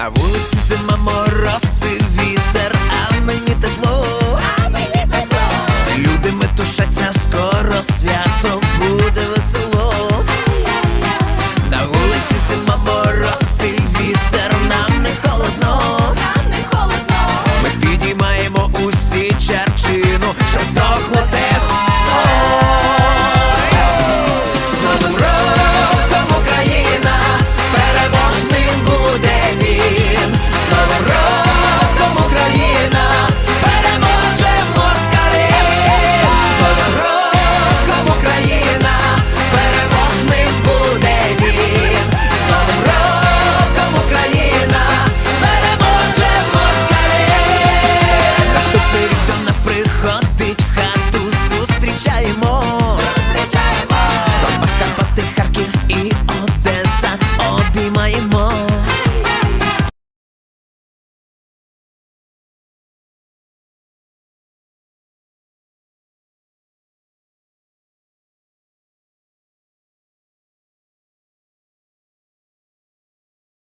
На вулиці зима мені тепло moje moje